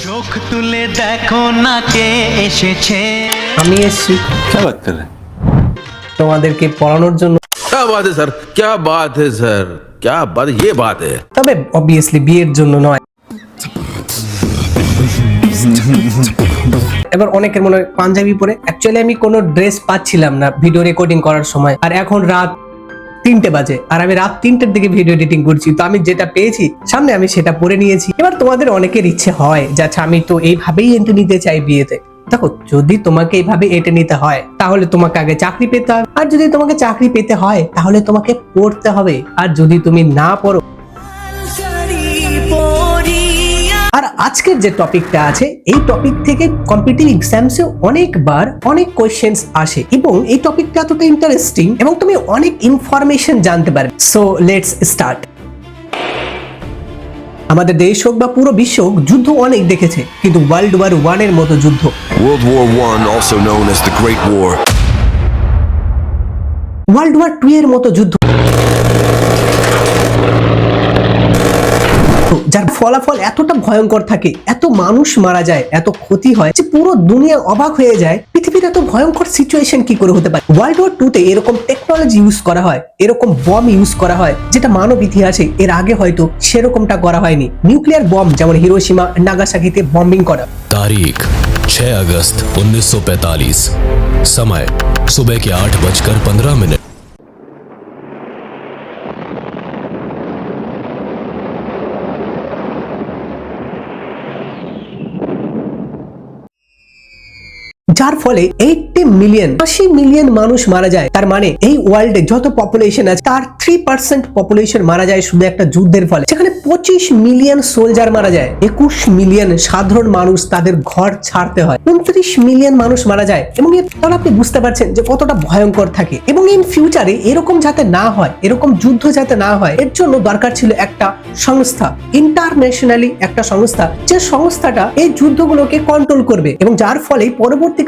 চোখ তুলে দেখো না কে এসেছে আমি এসেছি क्या बात कर रहे हैं তোমাদেরকে পড়ানোর জন্য क्या बात है सर क्या बात है सर क्या बात ये बात है তবে অবভিয়াসলি বিয়ের জন্য নয় এবার অনেকের মনে হয় পাঞ্জাবি পরে অ্যাকচুয়ালি আমি কোনো ড্রেস পাচ্ছিলাম না ভিডিও রেকর্ডিং করার সময় আর এখন রাত তিনটে বাজে আর আমি রাত তিনটের দিকে ভিডিও এডিটিং করছি। তো আমি যেটা পেয়েছি, সামনে আমি সেটা পরে নিয়েছি। এবার তোমাদের অনেকের ইচ্ছে হয় যে আচ্ছা আমি তো এইভাবেই এন্ট্রি নিতে চাই বিয়েতে। দেখো, যদি তোমাকে এইভাবে এঁটে নিতে হয়, তাহলে তোমাকে আগে চাকরি পেতে হবে। আর যদি তোমাকে চাকরি পেতে হয়, তাহলে তোমাকে পড়তে হবে। আর যদি তুমি না পড়ো আর আজকের যে টপিকটা আছে এই টপিক থেকে কম্পিটিটিভ এক্সামসে অনেকবার অনেক কোয়েশ্চেন্স আসে এবং এই টপিকটা এতটা ইন্টারেস্টিং এবং তুমি অনেক ইনফরমেশন জানতে পারবে। সো লেটস স্টার্ট আমাদের দেশ হোক বা পুরো বিশ্ব হোক যুদ্ধ অনেক দেখেছে কিন্তু ওয়ার্ল্ড ওয়ার ওয়ানের মতো যুদ্ধ। World War I, also known as the Great War, world war two এর মতো যুদ্ধ। যার ফলাফল এতটা ভয়ঙ্কর থাকে এত মানুষ মারা যায় এত ক্ষতি হয় যে পুরো দুনিয়া অবাক হয়ে যায় পৃথিবীর এত ভয়ঙ্কর সিচুয়েশন কি করে হতে পারে ওয়ার্ল্ড ওয়ার টু তে এরকম টেকনোলজি ইউজ করা হয় এরকম বম ইউজ করা হয় যেটা মানব ইতিহাসে এর আগে হয়তো সেরকমটা করা হয়নি নিউক্লিয়ার বম যেমন হিরোসীমা নাগাসাকিতে বম্বিং করা तारीख 6 अगस्त 1945 समय सुबह के आठ बजकर पंद्रह मिनट যার ফলে এইটি মিলিয়ন আশি মিলিয়ন মানুষ মারা যায়। তার মানে এই ওয়ার্ল্ডে যত পপুলেশন আছে, তার থ্রি পার্সেন্ট পপুলেশন মারা যায় শুধু একটা যুদ্ধের ফলে। সেখানে পঁচিশ মিলিয়ন সোলজার মারা যায়। একুশ মিলিয়ন সাধারণ মানুষ তাদের ঘর ছাড়তে হয়। উনত্রিশ মিলিয়ন মানুষ মারা যায়। এবং ফলে আপনি বুঝতে পারছেন যে কতটা ভয়ঙ্কর থাকে। এবং ইন ফিউচারে এরকম যাতে না হয়, এরকম যুদ্ধ যাতে না হয়, এর জন্য দরকার ছিল একটা সংস্থা। ইন্টারন্যাশনালি একটা সংস্থা। যে সংস্থাটা এই যুদ্ধগুলোকে কন্ট্রোল করবে। এবং যার ফলে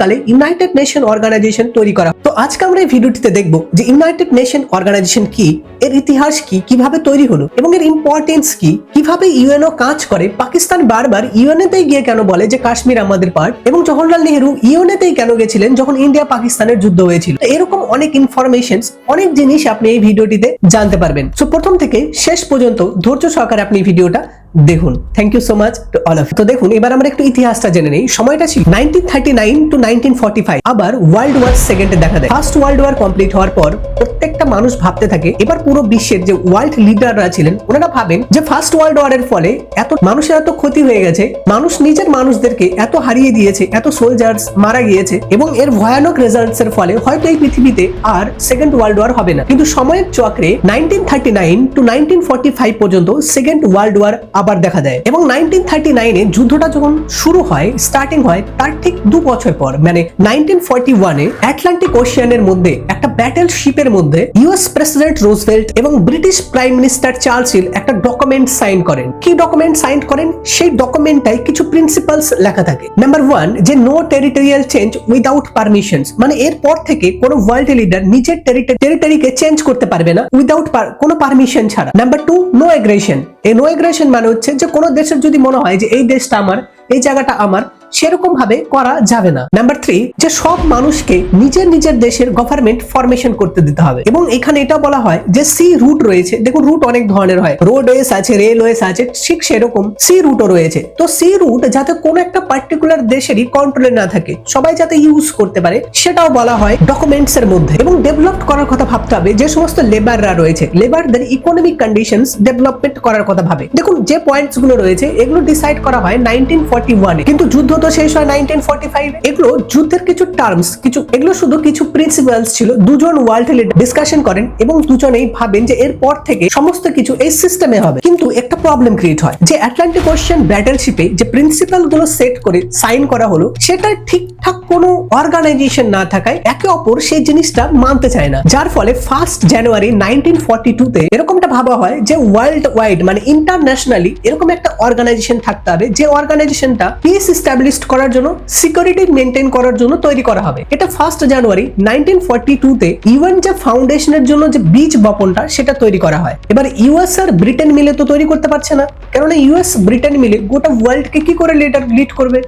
পরবর্তীকালে ইউনাইটেড নেশন অর্গানাইজেশন তৈরি করা। তো আজকে আমরা এই ভিডিওটিতে দেখব যে ইউনাইটেড নেশন অর্গানাইজেশন কি, এর ইতিহাস কি, কীভাবে তৈরি হলো এবং এর ইম্পর্টেন্স কি, কীভাবে ইউএনও কাজ করে, পাকিস্তান বারবার ইউএনএতেই গিয়ে কেন বলে যে কাশ্মীর আমাদের পার্ট এবং জওহরলাল নেহরু ইউএনএতেই কেন গেছিলেন যখন ইন্ডিয়া পাকিস্তানের যুদ্ধ হয়েছিল। এরকম অনেক ইনফরমেশন অনেক জিনিস আপনি এই ভিডিওটিতে জানতে পারবেন। সো প্রথম থেকে শেষ পর্যন্ত ধৈর্য সহকারে আপনি ভিডিওটা দেখুন thank you so much to all of তো দেখুন, এবার আমরা একটু ইতিহাসটা জেনে নেই। সময়টা ছিল nineteen thirty nine to nineteen forty five আবার ওয়ার্ল্ড ওয়ার সেকেন্ডে দেখা দেয়। ফার্স্ট ওয়ার্ল্ড ওয়ার কমপ্লিট হওয়ার পর প্রত্যেকটা মানুষ ভাবতে থাকে, এবার পুরো বিশ্বের যে ওয়ার্ল্ড লিডাররা ছিলেন, ওনারা ভাবেন যে ফার্স্ট ওয়ার্ল্ড ওয়ারের ফলে এত মানুষের এত ক্ষতি হয়ে গেছে, মানুষ নিজের মানুষদেরকে এত হারিয়ে দিয়েছে, এত সোলজার্স মারা গিয়েছে, এবং এর ভয়ানক রেজাল্টস এর ফলে হয়তো এই পৃথিবীতে আর সেকেন্ড ওয়ার্ল্ড ওয়ার হবে না। কিন্তু সময়ের চক্রে nineteen thirty nine to nineteen forty five পর্যন্ত সেকেন্ড ওয়ার্ল্ড ওয়ার আবার দেখা দেয়। এবং নাইনটিন থার্টি নাইনে যুদ্ধটা যখন শুরু হয় স্টার্টিং হয়, তার ঠিক দু বছর পর মানে নাইনটিন ফর্টি ওয়ানে অ্যাটলান্টিক ওশিয়ানের মধ্যে একটা ব্যাটেল শিপের মধ্যে ইউএস প্রেসিডেন্ট রোজভেল্ট এবং British prime minister Churchill document sign sign করেন। কি ডকুমেন্ট সাইন করেন? সেই ডকুমেন্টটাই কিছু প্রিন্সিপালস লেখা থাকে। নাম্বার ওয়ান যে no territorial change without permission মানে এরপর থেকে কোনো ওয়ার্ল্ড লিডার নিজের টেরিটরিকে চেঞ্জ করতে পারবে না উইদাউট কোনো পারমিশন ছাড়া। নাম্বার টু নো এগ্রেশন এই নো এগ্রেশন মানে হচ্ছে যে কোনো দেশের যদি মনে হয় যে এই দেশটা আমার এই জায়গাটা আমার সেরকম ভাবে করা যাবে না। নাম্বার থ্রি যে সব মানুষকে নিজের নিজের দেশের গভর্নমেন্ট ফরমেশন করতে দিতে হবে। এবং এখানে এটা বলা হয় যে সি রুট রয়েছে। দেখুন রুট অনেক ধরনের হয়। রোডওয়েস আছে রেলওয়েস আছে, ঠিক সেরকম সি রুটও রয়েছে। তো সি রুট যাতে কোনো একটা পার্টিকুলার দেশেরই কন্ট্রোলে না থাকে, সবাই যাতে ইউজ করতে পারে, সেটাও বলা হয় ডকুমেন্টস এর মধ্যে। এবং ডেভেলপ করার কথা ভাবতে হবে, যে সমস্ত লেবাররা রয়েছে লেবারদের ইকোনমিক কন্ডিশনস ডেভেলপমেন্ট করার কথা ভাবে। দেখুন, যে পয়েন্টসগুলো রয়েছে, এগুলো ডিসাইড করা হয় নাইনটিন ফর্টি ওয়ানে কিন্তু যুদ্ধ তো শেষ হয় নাইনটিন ফর্টি ফাইভ এগুলো যুদ্ধের কিছু টার্মস কিছু, এগুলো শুধু কিছু প্রিন্সিপালস ছিল। দুজন ওয়ার্ল্ড লিডার ডিসকাশন করেন এবং দুজনেই ভাবেন যে এরপর থেকে সমস্ত কিছু এই সিস্টেমে হবে। কিন্তু একটা প্রবলেম ক্রিয়েট হয়, যে অ্যাটলান্টিক ওশিয়ান ব্যাটেলশিপে যে প্রিন্সিপালগুলো সেট করে সাইন করা হলো, সেটা ঠিকঠাক কোনো অর্গানাইজেশন না থাকায় একে অপর সেই জিনিসটা মানতে চায় না। যার ফলে first January nineteen forty two তে এরকমটা ভাবা হয় যে ওয়ার্ল্ড ওয়াইড মানে ইন্টারন্যাশনালি এরকম একটা অর্গানাইজেশন থাকতে হবে, যে অর্গানাইজেশনটা পিস স্টাবলিশ এস্টাবলিশ করার জন্য সিকিউরিটি মেনটেন করার জন্য তৈরি করা হবে। এটা ফার্স্ট জানুয়ারি নাইনটিন ফর্টি তে ইউএন যে ফাউন্ডেশনের জন্য যে বীজ বপনটা, সেটা তৈরি করা হয়। এবার ইউএস আর ব্রিটেন মিলে তো তৈরি করতে পারছে না। কেননা ইউএস ব্রিটেন মিলে গোটা ওয়ার্ল্ডকে কি করে লিডার লিড করবে?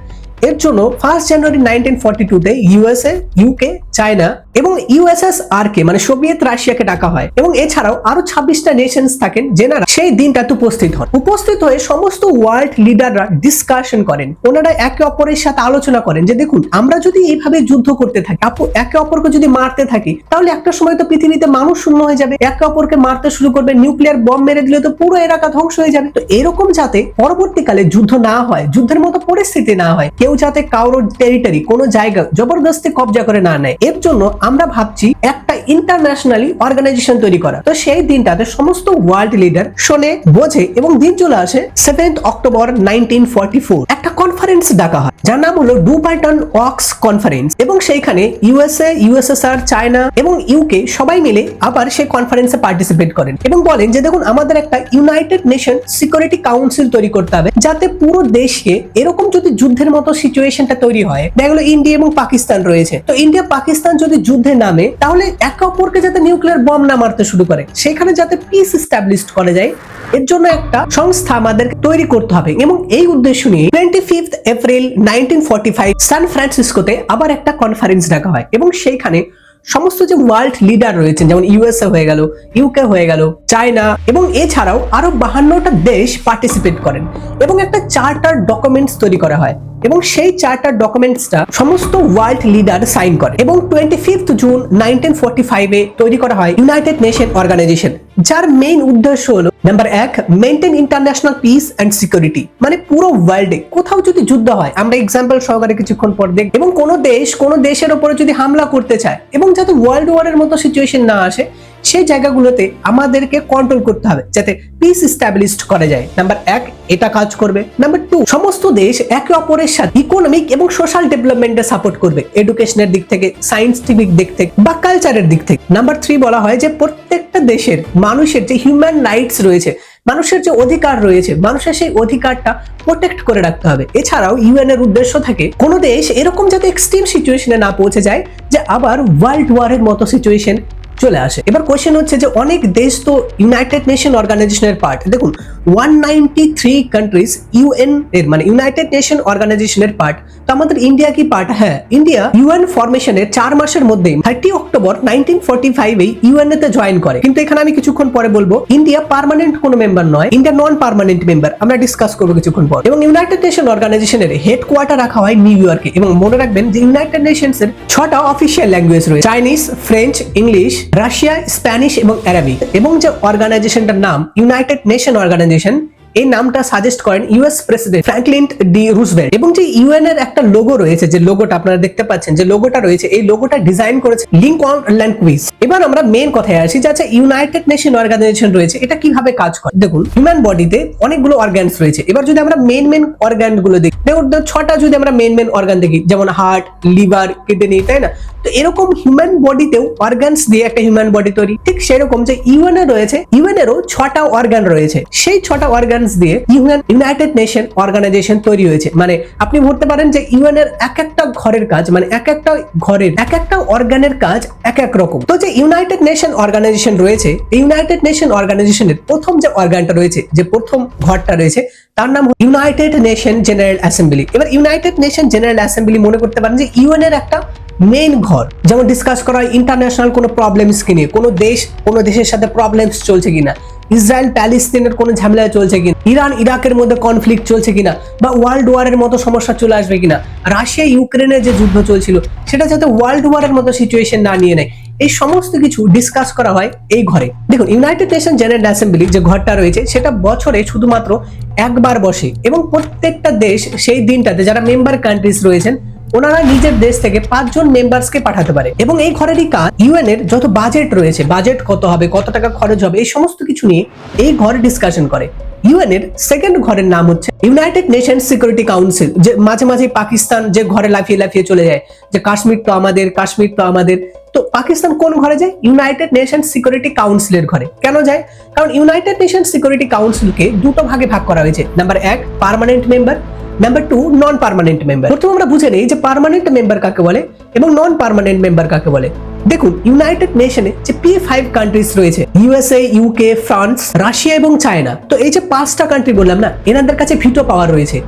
এর জন্য ফার্স্ট জানুয়ারি নাইনটিন ফর্টি টুতে ইউএসএ ইউকে চায়না এবং ইউএসএসআর কে মানে সোভিয়েত রাশিয়াকে ডাকা হয়। এবং এছাড়াও আরও ছাব্বিশটা নেশনস থাকেন যেনারা সেই দিনটাতে উপস্থিত হন। উপস্থিত হয়ে সমস্ত ওয়ার্ল্ড লিডাররা ডিসকাশন করেন। ওনারা একে অপরের সাথে আলোচনা করেন যে, দেখুন, আমরা যদি এইভাবে যুদ্ধ করতে থাকি একে অপরকে যদি মারতে থাকি, তাহলে একটা সময় তো পৃথিবীতে মানুষ শূন্য হয়ে যাবে। একে অপরকে মারতে শুরু করবে নিউক্লিয়ার বম মেরে দিলে তো পুরো এলাকা ধ্বংস হয়ে যাবে। তো এরকম যাতে পরবর্তীকালে যুদ্ধ না হয়, যুদ্ধের মতো পরিস্থিতি না হয়, কেউ যাতে কারোর টেরিটরি কোনো জায়গা জবরদস্তি কবজা করে না নেয়। এর জন্য আমরা ভাবছি একটা ইন্টারন্যাশনালি অর্গানাইজেশন তৈরি করা। তো সেই দিনটাতে সমস্ত ওয়ার্ল্ড লিডার শোনে, বোঝে এবং দিন চলে আসে সেভেন্থ অক্টোবর নাইনটিন একটা কনফারেন্স ডাকা হয়। যার নাম হলো ডু পাইটন ওয়াক্স কনফারেন্স। এবং সেইখানে ইউএসএ, ইউএসএসআর, চায়না এবং ইউকে সবাই মিলে আবার সেই কনফারেন্সে পার্টিসিপেট করেন। এবং বলেন যে দেখুন, আমাদের একটা ইউনাইটেড নেশন সিকিউরিটি কাউন্সিল তৈরি করতে হবে, যাতে পুরো দেশকে এরকম যদি যুদ্ধের মতো সিচুয়েশনটা তৈরি হয়, দেখা গেলো ইন্ডিয়া এবং পাকিস্তান রয়েছে। তো ইন্ডিয়া, পাকিস্তান যদি যুদ্ধে নামে, তাহলে একে অপরকে যাতে নিউক্লিয়ার বম না মারতে শুরু করে, সেখানে যাতে পিস এস্টাবলিশ করা যায়, এর জন্য একটা সংস্থা আমাদের তৈরি করতে হবে। এবং এই উদ্দেশ্য নিয়ে twenty fifth April nineteen forty five San ফ্রান্সিসকোতে আবার একটা কনফারেন্স ডাকা হয় এবং সেইখানে সমস্ত যে ওয়ার্ল্ড লিডার রয়েছেন যেমন ইউএসএ হয়ে গেল ইউকে হয়ে গেল চায়না এবং এছাড়াও আরও বাহান্নটা দেশ পার্টিসিপেট করেন এবং একটা চার্টার ডকুমেন্টস তৈরি করা হয়। এবং সেই চার্টার ডকুমেন্টসটা সমস্ত ওয়ার্ল্ড লিডার সাইন করে এবং twenty fifth June nineteen forty ফাইভে তৈরি করা হয় ইউনাইটেড নেশন অর্গানাইজেশন যার মেইন উদ্দেশ্য হলো নাম্বার এক maintain international peace and security মানে পুরো ওয়ার্ল্ডে কোথাও যদি যুদ্ধ হয়, আমরা এক্সাম্পল সহকারে কিছুক্ষণ পর দেখ এবং কোনো দেশ, কোনো দেশের উপরে যদি হামলা করতে চায়, এবং যাতে ওয়ার্ল্ড ওয়ারের মতো সিচুয়েশন না আসে সেই জায়গাগুলোতে আমাদেরকে কন্ট্রোল করতে হবে যাতে পিস স্ট্যাবলিশড করা যায়। নাম্বার এক, এটা কাজ করবে। নাম্বার টু সমস্ত দেশ একে অপরের সাথে ইকোনমিক এবং সোশ্যাল ডেভেলপমেন্টে সাপোর্ট করবে। এডুকেশনের দিক থেকে সায়েন্সটিফিক দিক থেকে বা কালচারের দিক থেকে। নাম্বার থ্রি বলা হয় যে প্রত্যেকটা দেশের মানুষের যে হিউম্যান রাইটস রয়েছে, মানুষের যে অধিকার রয়েছে, মানুষের সেই অধিকারটা প্রোটেক্ট করে রাখতে হবে। এছাড়াও ইউএন এর উদ্দেশ্য থাকে, কোনো দেশ এরকম যাতে এক্সট্রিম সিচুয়েশনে না পৌঁছে যায়, যে আবার ওয়ার্ল্ড ওয়ারের মতো সিচুয়েশন চলে আসে। এবার কোয়েশ্চেন হচ্ছে যে অনেক দেশ তো ইউনাইটেড নেশন অর্গানাইজেশনের পার্ট দেখুন one ninety three countries UN এর মানে ইউনাইটেড নেশন অর্গানাইজেশনের পার্ট তো আমাদের ইন্ডিয়া কি পার্ট হ্যাঁ ইন্ডিয়া ইউএন ফরমেশনের চার মাসের মধ্যে থার্টি অক্টোবর নাইনটিন ফোর্টি ফাইভে ইউএন তে জয়েন করে। কিন্তু এখানে আমি কিছুক্ষণ পরে বলব ইন্ডিয়া পার্মানেন্ট কোনো মেম্বার নয় ইন্ডিয়া নন পার্মানেন্ট মেম্বার আমরা ডিসকাস করব কিছুক্ষণ পর। এবং ইউনাইটেড নেশন অর্গানাইজেশনের হেডকোয়ার্টার রাখা হয় নিউ ইয়র্কে এবং মনে রাখবেন যে ইউনাইটেড নেশনস এর ছটা অফিসিয়াল ল্যাঙ্গুয়েজ রয়েছে। Chinese French English Russia Spanish এবং অ্যারাবিক এবং যে অর্গানাইজেশনটার নাম ইউনাইটেড নেশন অর্গানাইজেশন এই নামটা সাজেস্ট করেন US president Franklin D Roosevelt এবং যে ইউএন এর একটা লোগো রয়েছে, যে লোগোটা আপনারা দেখতে পাচ্ছেন, যে লোগোটা রয়েছে, এই লোগোটা ডিজাইন করেছে লিঙ্কন ল্যান্ডকুইজ এবার আমরা মেন কথায় আসি, যে আচ্ছা ইউনাইটেড নেশন অর্গানাইজেশন রয়েছে, এটা কীভাবে কাজ করে? দেখুন হিউম্যান বডিতে অনেকগুলো অর্গানস রয়েছে। এবার যদি আমরা মেন মেন অর্গানগুলো দেখি, দেখুন ছটা যদি আমরা মেন মেন অর্গান দেখি, যেমন হার্ট লিভার কিডনি তাই না? তো এরকম হিউম্যান বডিতেও অর্গানস দিয়ে একটা হিউম্যান বডি তৈরি। ঠিক সেরকম যে ইউএন এ রয়েছে ইউএন এরও ছটা অর্গান রয়েছে। সেই ছটা অর্গানস দিয়ে ইউএন ইউনাইটেড নেশন অর্গানাইজেশন তৈরি হয়েছে। মানে আপনি বলতে পারেন যে ইউএন এর এক একটা ঘরের কাজ মানে এক একটা ঘরের এক একটা অর্গানের কাজ এক এক রকম। তো যে ইউনাইটেড নেশন অর্গানাইজেশন রয়েছে, এই ইউনাইটেড নেশন অর্গানাইজেশনের প্রথম যে অর্গানটা রয়েছে, যে প্রথম ঘরটা রয়েছে, তার নাম ইউনাইটেড নেশন জেনারেল অ্যাসেম্বলি এবার ইউনাইটেড নেশন জেনারেল অ্যাসেম্বলি মনে করতে পারেন যে ইউএন এর একটা মেইন ঘর। যেমন ডিসকাস করা হয় ইন্টারন্যাশনাল কোনো প্রবলেমস কি নিয়ে, কোনো দেশ, কোনো দেশের সাথে প্রবলেমস চলছে কিনা। ইসরায়েল প্যালেস্তিনের কোনো ঝামেলা চলছে কিনা? ইরান ইরাকের মধ্যে কনফ্লিক্ট চলছে কিনা? বা ওয়ার্ল্ড ওয়ারের মতো সমস্যা চলে আসবে কিনা? রাশিয়া ইউক্রেনের যে যুদ্ধ চলছিল, সেটা যাতে ওয়ার্ল্ড ওয়ারের মতো সিচুয়েশন না নিয়ে নেয়। এই সমস্ত কিছু ডিসকাস করা হয় এই ঘরে। দেখুন ইউনাইটেড নেশন জেনারেল অ্যাসেম্বলি যে ঘরটা রয়েছে, সেটা বছরে শুধুমাত্র একবার বসে এবং প্রত্যেকটা দেশ সেই দিনটাতে, যারা মেম্বার কান্ট্রিজ রয়েছেন ওনারা নিজের দেশ থেকে পাঁচজন মেম্বার্সকে পাঠাতে পারে। এবং এই ঘরেরই কাজ ইউএন এর যত বাজেট রয়েছে বাজেট কত হবে, কত টাকা খরচ হবে, এই সমস্ত কিছু নিয়ে এই ঘর ডিসকাশন করে। ইউএন এর সেকেন্ড ঘরের নাম হচ্ছে ইউনাইটেড নেশন সিকিউরিটি কাউন্সিল যে মাঝে মাঝে পাকিস্তান যে ঘরে লাফিয়ে লাফিয়ে চলে যায়, যে কাশ্মীর তো আমাদের, কাশ্মীর তো আমাদের। তো পাকিস্তান কোন ঘরে যায়? ইউনাইটেড নেশন সিকিউরিটি কাউন্সিলের ঘরে। কেন যায়? কারণ ইউনাইটেড নেশন সিকিউরিটি কাউন্সিলকে দুটো ভাগে ভাগ করা হয়েছে। নাম্বার এক permanent member number two non permanent member প্রথম আমরা বুঝে নেই যে পার্মানেন্ট মেম্বার কাকে বলে এবং নন পারমানেন্ট মেম্বার কাকে বলে। দেখুন ইউনাইটেড নেশনে যে পি ফাইভ কান্ট্রিজ রয়েছে ইউএসএ ইউকে ফ্রান্স রাশিয়া এবং চায়না তো এই যে পাঁচটা কান্ট্রি বললাম না, এনাদের কাছে ভিটো পাওয়ার রয়েছে।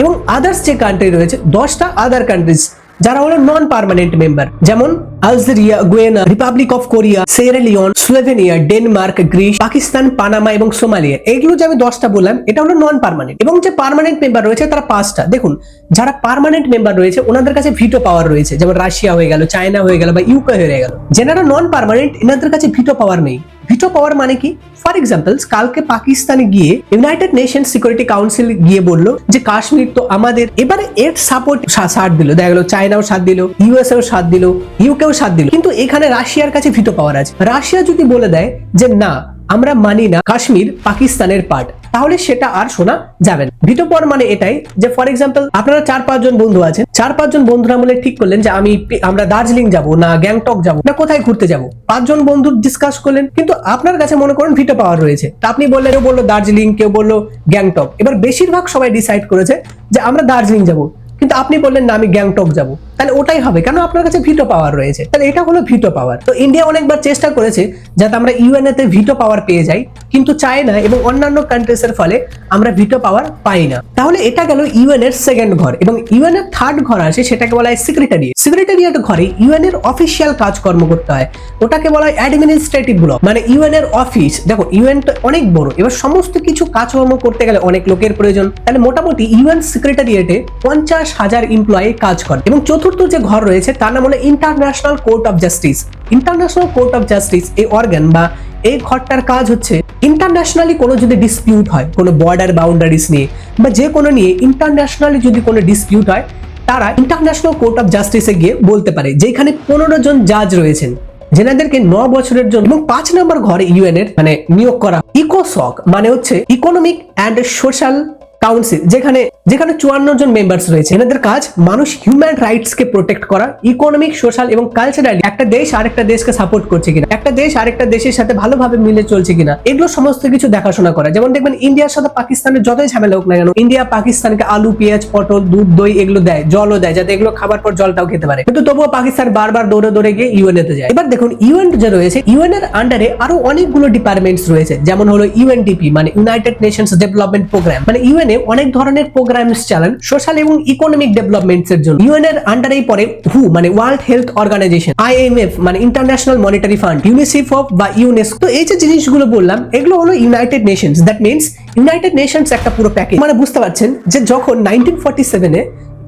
এবং আদার্স যে কান্ট্রি রয়েছে, দশটা আদার কান্ট্রিজ যারা হলো নন পার্মানেন্ট মেম্বার যেমন Algeria, Guyana republic of Korea Sierra Leone Slovenia, Denmark, Greece, Pakistan, Panama এবং সোমালিয়া। এইগুলো যে আমি দশটা বললাম, এটা হলো নন পার্মানেন্ট এবং যে পার্মানেন্ট মেম্বার রয়েছে, তারা পাঁচটা। দেখুন, যারা পার্মানেন্ট মেম্বার রয়েছে, ওনাদের কাছে ভিটো পাওয়ার রয়েছে। যেমন রাশিয়া হয়ে গেল, চায়না হয়ে গেল বা ইউকে হয়ে গেল। যেনারা নন পার্মানেন্ট এনাদের কাছে ভিটো পাওয়ার নেই। ভিটো পাওয়ার মানে কি? ফর এক্সাম্পল কালকে পাকিস্তানে গিয়ে ইউনাইটেড নেশন সিকিউরিটি কাউন্সিল গিয়ে বলল যে কাশ্মীর তো আমাদের, এবারে এর সাপোর্ট সাথ দিল। দেখা গেলো চায়নাও সাথ দিল ইউএসএও সাথ দিল ইউকেও সাথ দিল। কিন্তু এখানে রাশিয়ার কাছে ভিটো পাওয়ার আছে। রাশিয়া যদি বলে দেয় যে না আমরা মানি না কাশ্মীর পাকিস্তানের পার্ট তাহলে সেটা আর শোনা যাবে না। ভিটো পাওয়ার মানে এটাই যে ফর এক্সাম্পল আপনারা চার পাঁচজন বন্ধু আছেন। চার পাঁচজন বন্ধুরা মিলে ঠিক করলেন যে, আমি আমরা দার্জিলিং যাব না গ্যাংটক যাব না, কোথায় ঘুরতে যাব। পাঁচজন বন্ধু ডিসকাস করলেন, কিন্তু আপনার কাছে মনে করেন ভিটো পাওয়ার রয়েছে। তা আপনি বললেন কেউ বলল দার্জিলিং, কেউ বলল গ্যাংটক। এবার বেশিরভাগ সবাই ডিসাইড করেছে যে, আমরা দার্জিলিং যাব। কিন্তু আপনি বললেন, না, আমি গ্যাংটক যাব। তাহলে ওটাই হবে। কেন? আপনার কাছে ভিটো পাওয়ার রয়েছে। তাহলে এটা হলো ভিটো পাওয়ার তো ইন্ডিয়া অনেকবার চেষ্টা করেছে যাতে আমরা ইউএনএ তে ভিটো পাওয়ার পেয়ে যাই, কিন্তু চায়না এবং অন্যান্য কান্ট্রিজ এর ফলে আমরা ভিটো পাওয়ার পাই না। তাহলে এটা গেল ইউএন এর সেকেন্ড ঘর এবং ইউএন এর থার্ড ঘর আছে, সেটাকে বলা হয় সেক্রেটারিয়েট সেক্রেটারিয়েট ঘরে ইউএন এর অফিসিয়াল কাজকর্ম করতে হয়। ওটাকে বলা হয় অ্যাডমিনিস্ট্রেটিভ ব্লক মানে ইউএন এর অফিস দেখো ইউএন অনেক বড়। এবার সমস্ত কিছু কাজকর্ম করতে গেলে অনেক লোকের প্রয়োজন। তাহলে মোটামুটি ইউএন সেক্রেটারিয়েটে পঞ্চাশ হাজার এমপ্লয়ি কাজ করে। এবং চতুর্থ যে ঘর রয়েছে, তার নাম হলো international court of justice international court of justice এই অর্গান বা এই ঘরটার কাজ হচ্ছে ইন্টারন্যাশনালি কোনো যদি ডিসপিউট হয়, কোনো বর্ডার বাউন্ডারিজ নিয়ে বা যে কোনো নিয়ে ইন্টারন্যাশনালি যদি কোনো ডিসপিউট হয়, তারা ইন্টারন্যাশনাল কোর্ট অফ জাস্টিসে গিয়ে বলতে পারে, যেখানে পনেরো জন জাজ রয়েছেন, যেনাদেরকে ন বছরের জন্য এবং পাঁচ নম্বর ঘরে ইউএন এর মানে নিয়োগ করা ইকোসক মানে হচ্ছে ইকোনমিক অ্যান্ড সোশ্যাল কাউন্সিল যেখানে যেখানে চুয়ান্ন জন মেম্বার্স রয়েছে। এনাদের কাজ মানুষ হিউম্যান রাইটস কে প্রোটেক্ট করা ইকোনমিক সোশ্যাল এবং কালচারালি একটা দেশ আরেকটা দেশকে সাপোর্ট করছে কিনা, একটা দেশ আরেকটা দেশের সাথে ভালোভাবে মিলে চলছে কিনা, এগুলো সমস্ত কিছু দেখাশোনা করা। যেমন দেখবেন, ইন্ডিয়ার সাথে পাকিস্তানের যতই ঝামেলা হোক না কেন, ইন্ডিয়া পাকিস্তানকে আলু, পেঁয়াজ, পটল, দুধ, দই এগুলো দেয়, জলও দেয়, যাতে এগুলো খাবার পর জলটাও খেতে পারে। কিন্তু তবুও পাকিস্তান বারবার দৌড়ে দৌড়ে গিয়ে ইউএনএ তে যায়। এবার দেখুন ইউএন যে রয়েছে ইউএন এর আন্ডারে আরও অনেকগুলো ডিপার্টমেন্টস রয়েছে। যেমন হলো ইউএনডিপি মানে ইউনাইটেড নেশনস ডেভেলপমেন্ট প্রোগ্রাম মানে ইউএনএ অনেক ধরনের প্রোগ্রামস চালান সোশ্যাল এবং ইকোনমিক ডেভেলপমেন্টস এর জন্য। ইউএন এর আন্ডারেই পড়ে হু মানে ওয়ার্ল্ড হেলথ অর্গানাইজেশন আইএমএফ মানে ইন্টারন্যাশনাল মনিটারি ফান্ড ইউনিসেফ বা ইউনেস্কো তো এই যে জিনিসগুলো বললাম, এগুলো হলো united nations that means united nations একটা পুরো প্যাকেজ মানে বুঝতে পারছেন যে যখন নাইনটিন ফর্টি সেভেনে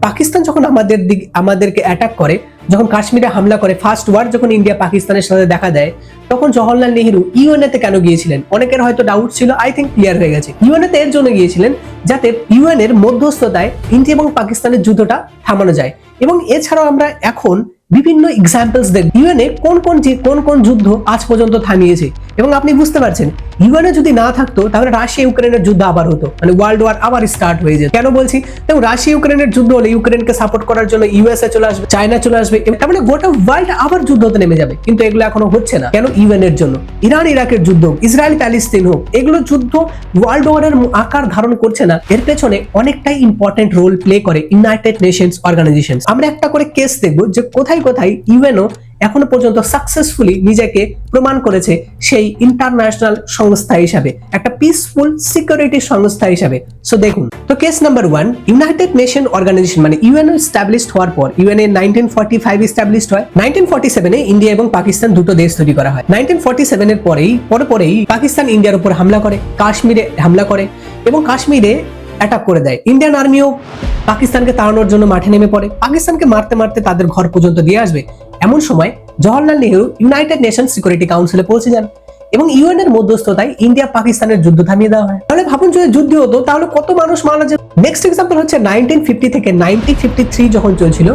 পাকিস্তান যখন আমাদের দিক, আমাদেরকে অ্যাটাক করে, যখন কাশ্মীরে হামলা করে ফার্স্ট ওয়ার যখন ইন্ডিয়া পাকিস্তানের সাথে দেখা দেয়, তখন জওহরলাল নেহরু ইউএনএ তে কেন গিয়েছিলেন? অনেকের হয়তো ডাউট ছিল আই থিঙ্ক ক্লিয়ার হয়ে গেছে। ইউএনএ তে এর জন্য গিয়েছিলেন যাতে ইউএন এর মধ্যস্থতায় ইন্ডিয়া এবং পাকিস্তানের যুদ্ধটা থামানো যায়। এবং এছাড়াও আমরা এখন বিভিন্ন এক্সাম্পলস দেখ ইউএনএ কোন কোন কোন কোন যুদ্ধ আজ পর্যন্ত থামিয়েছে। এবং আপনি বুঝতে পারছেন ইউএনএ যদি না থাকতো, তাহলে রাশিয়া ইউক্রেনের যুদ্ধ আবার হতো। মানে ওয়ার্ল্ড ওয়ার আবার স্টার্ট হয়ে যেত। কেন বলছি? দেখুন রাশিয়া ইউক্রেনের যুদ্ধ হলে ইউক্রেনকে সাপোর্ট করার জন্য ইউএসএ চলে আসবে চায়না চলে আসবে তার মানে গোটা ওয়ার্ল্ড আবার যুদ্ধ হতে নেমে যাবে। কিন্তু এগুলো এখনও হচ্ছে না। কেন ইউএন এর জন্য? ইরান, ইরাকের যুদ্ধ হোক, ইসরায়েল, প্যালেস্তিন হোক, এগুলো যুদ্ধ ওয়ার্ল্ড ওয়ারের আকার ধারণ করছে না। এর পেছনে অনেকটাই ইম্পর্টেন্ট রোল প্লে করে ইউনাইটেড নেশনস অর্গানাইজেশন আমরা একটা করে কেস দেখব যে কোথায় কোথায় ইউএনও এখনও পর্যন্ত সাকসেসফুলি নিজেকে প্রমাণ করেছে সেই ইন্টারন্যাশনাল সংস্থা হিসাবে, একটা পিসফুল সিকিউরিটি সংস্থা হিসাবে। সো দেখুন, তো case number one United Nation Organisation মানে ইউএনও স্টাবলিশড হওয়ার পর ইউএনএ নাইনটিন ফর্টি ফাইভ স্টাবলিশড হয়। নাইনটিন ফর্টি সেভেনে ইন্ডিয়া এবং পাকিস্তান দুটো দেশ তৈরি করা হয়। নাইনটিন ফর্টি সেভেনের পরেই, পরে পরেই পাকিস্তান ইন্ডিয়ার উপর হামলা করে, কাশ্মীরে হামলা করে এবং কাশ্মীরে অ্যাটাক করে দেয়। ইন্ডিয়ান আর্মিও পাকিস্তানকে তাড়ানোর জন্য মাঠে নেমে পড়ে। পাকিস্তানকে মারতে মারতে তাদের ঘর পর্যন্ত দিয়ে আসবে। এমন সময় Jawaharlal Nehru united nation security কাউন্সিলে পৌঁছে যান এবং ইউএন এর মধ্যস্থতায় ইন্ডিয়া পাকিস্তানের যুদ্ধ থামিয়ে দেওয়া হয়। তাহলে ভাবুন যদি যুদ্ধ হতো, তাহলে কত মানুষ মারা যেত। নেক্সট এক্সাম্পল হচ্ছে নাইনটিন ফিফটি থেকে নাইনটিন ফিফটি থ্রি যখন চলছিল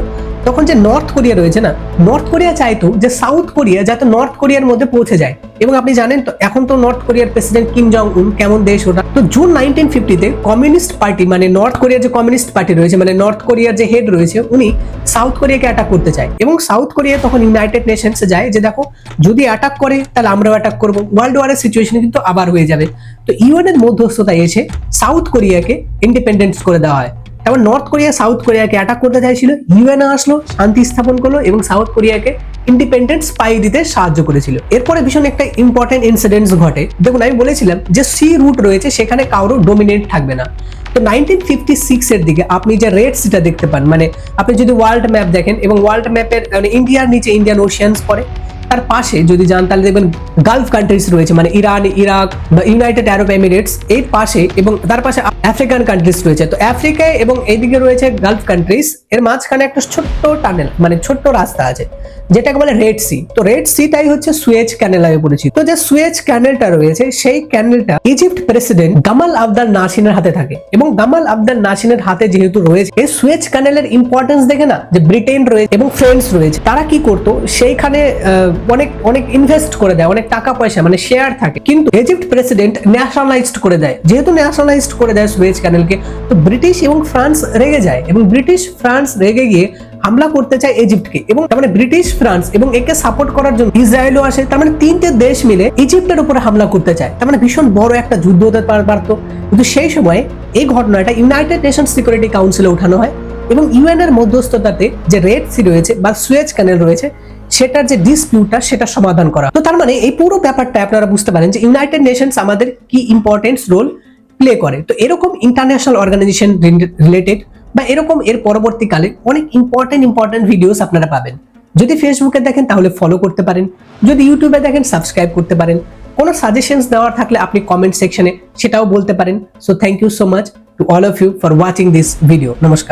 তখন যে নর্থ কোরিয়া রয়েছে না নর্থ কোরিয়া চাইতো যে সাউথ কোরিয়া যাতে নর্থ কোরিয়ার মধ্যে পৌঁছে যায়। এবং আপনি জানেন তো, এখন তো নর্থ কোরিয়ার প্রেসিডেন্ট কিম জং উন কেমন দেশ ওটা? তো জুন নাইনটিন ফিফটিতে কমিউনিস্ট পার্টি মানে নর্থ কোরিয়ার যে কমিউনিস্ট পার্টি রয়েছে মানে নর্থ কোরিয়ার যে হেড রয়েছে, উনি সাউথ কোরিয়াকে অ্যাটাক করতে চায়। এবং সাউথ কোরিয়া তখন ইউনাইটেড নেশনসে যায় যে দেখো, যদি অ্যাটাক করে, তাহলে আমরাও অ্যাটাক করব। ওয়ার্ল্ড ওয়ারের সিচুয়েশন কিন্তু আবার হয়ে যাবে। তো ইউএনের মধ্যস্থতায় এসে সাউথ কোরিয়াকে ইন্ডিপেন্ডেন্স করে দেওয়া হয়। তারপর নর্থ কোরিয়া সাউথ কোরিয়াকে অ্যাটাক করতে চাইছিল। ইউএন আসলো, শান্তি স্থাপন করল এবং সাউথ কোরিয়াকে ইন্ডিপেন্ডেন্স পাই দিতে সাহায্য করেছিল। এরপরে ভীষণ একটা ইম্পর্টেন্ট ইনসিডেন্টস ঘটে। দেখুন, আমি বলেছিলাম যে সি রুট রয়েছে, সেখানে কারও ডোমিনেট থাকবে না। তো নাইনটিন ফিফটি সিক্স এর দিকে আপনি যে রেড সিটা দেখতে পান মানে আপনি যদি ওয়ার্ল্ড ম্যাপ দেখেন এবং ওয়ার্ল্ড ম্যাপের মানে ইন্ডিয়ার নিচে ইন্ডিয়ান ওশিয়ানস পড়ে তার পাশে যদি যান, তাহলে দেখবেন গালফ কান্ট্রিজ রয়েছে মানে ইরান, ইরাক বা ইউনাইটেড আরব এমিরেটস এর পাশে এবং তার পাশে আফ্রিকান কান্ট্রিজ রয়েছে। তো আফ্রিকায় এবং এইদিকে রয়েছে গালফ কান্ট্রিজ এর মাঝখানে একটা ছোট্ট টানেল মানে ছোট্ট রাস্তা আছে, যেটাকে বলে রেড সি তো রেড সি সিটাই হচ্ছে সুয়েজ ক্যানেল নামে পরিচিত। তো যে সুয়েজ ক্যানেলটা রয়েছে, সেই ক্যানেলটা ইজিপ্ট প্রেসিডেন্ট গামাল আবদাল নাসিনের হাতে থাকে। এবং গামাল আবদাল নাসিনের হাতে যেহেতু রয়েছে, এই সুয়েজ ক্যানেলের ইম্পর্টেন্স দেখে না? যে ব্রিটেন রয়েছে এবং ফ্রেন্ডস রয়েছে। তারা কি করতো? সেইখানে অনেক অনেক ইনভেস্ট করে দেয়, অনেক টাকা পয়সা মানে শেয়ার থাকে। কিন্তু ইজিপ্ট প্রেসিডেন্ট ন্যাশনালাইজড করে দেয়। যেহেতু ন্যাশনালাইজড করে দেয় সুয়েজ ক্যানেলকে তো ব্রিটিশ এবং ফ্রান্স রেগে যায় এবং ব্রিটিশ ফ্রান্স রেগে গিয়ে হামলা করতে চায় ইজিপ্টকে এবং তার মানে ব্রিটিশ ফ্রান্স এবং একে সাপোর্ট করার জন্য ইসরায়েলও আসে। তার মানে তিনটে দেশ মিলে ইজিপ্টের উপরে হামলা করতে চায়। তার মানে ভীষণ বড় একটা যুদ্ধ হতে পার- পারতো। কিন্তু সেই সময় এই ঘটনাটা ইউনাইটেড নেশন সিকিউরিটি কাউন্সিলে ওঠানো হয় এবং ইউএন এর মধ্যস্থতাতে যে রেড সি রয়েছে বা সুয়েজ ক্যানেল রয়েছে সেটার যে ডিসপিউটটা সেটা সমাধান করা। তো তার মানে এই পুরো ব্যাপারটা আপনারা বুঝতে পারেন যে ইউনাইটেড নেশনস আমাদের কি ইম্পর্টেন্স রোল প্লে করে। তো এরকম ইন্টারন্যাশনাল অর্গানাইজেশন রিলেটেড বা এরকম এর পরবর্তীকালে অনেক ইম্পর্টেন্ট ইম্পর্টেন্ট ভিডিওস আপনারা পাবেন। যদি ফেসবুকে দেখেন, তাহলে ফলো করতে পারেন। যদি ইউটিউবে দেখেন সাবস্ক্রাইব করতে পারেন। কোনো সাজেশনস দেওয়ার থাকলে আপনি কমেন্ট সেকশনে সেটাও বলতে পারেন। So thank you so much to all of you for watching this video নমস্কার।